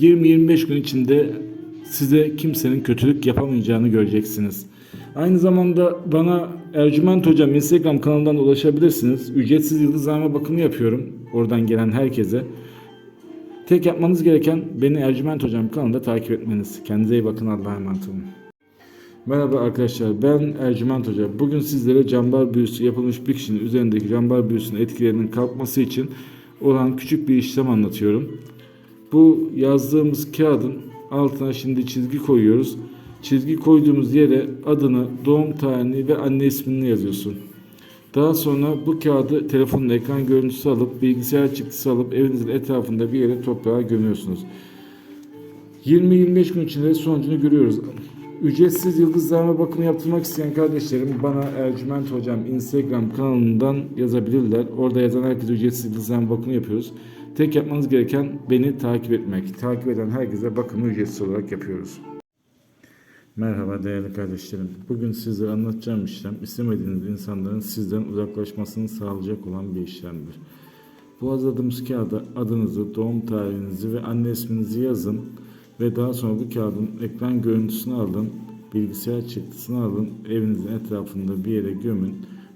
20-25 gün içinde size kimsenin kötülük yapamayacağını göreceksiniz. Aynı zamanda bana Ercüment Hocam Instagram kanalından ulaşabilirsiniz. Ücretsiz yıldızlama bakımı yapıyorum. Oradan gelen herkese. Tek yapmanız gereken beni Ercüment Hocam kanalında takip etmeniz. Kendinize iyi bakın. Allah'a emanet olun. Merhaba arkadaşlar ben Ercüment Hoca. Bugün sizlere cambar büyüsü yapılmış bir kişinin üzerindeki cambar büyüsünün etkilerinin kalkması için olan küçük bir işlem anlatıyorum. Bu yazdığımız kağıdın altına şimdi çizgi koyuyoruz. Çizgi koyduğumuz yere adını, doğum tarihini ve anne ismini yazıyorsun. Daha sonra bu kağıdı telefonun ekran görüntüsü alıp bilgisayar çıktısı alıp evinizin etrafında bir yere toprağa gömüyorsunuz. 20-25 gün içinde sonucunu görüyoruz. Ücretsiz yıldızlarma bakımı yaptırmak isteyen kardeşlerim bana Ercüment Hocam Instagram kanalından yazabilirler. Orada yazan herkese ücretsiz yıldızlarma bakımı yapıyoruz. Tek yapmanız gereken beni takip etmek. Takip eden herkese bakımı ücretsiz olarak yapıyoruz. Merhaba değerli kardeşlerim. Bugün sizlere anlatacağım işlem istemediğiniz insanların sizden uzaklaşmasını sağlayacak olan bir işlemdir. Bu hazırladığımız kağıda adınızı, doğum tarihinizi ve anne isminizi yazın ve daha sonra bu kağıdın ekran görüntüsünü alın, bilgisayar çıktısını alın, evinizin etrafında bir yere gömün.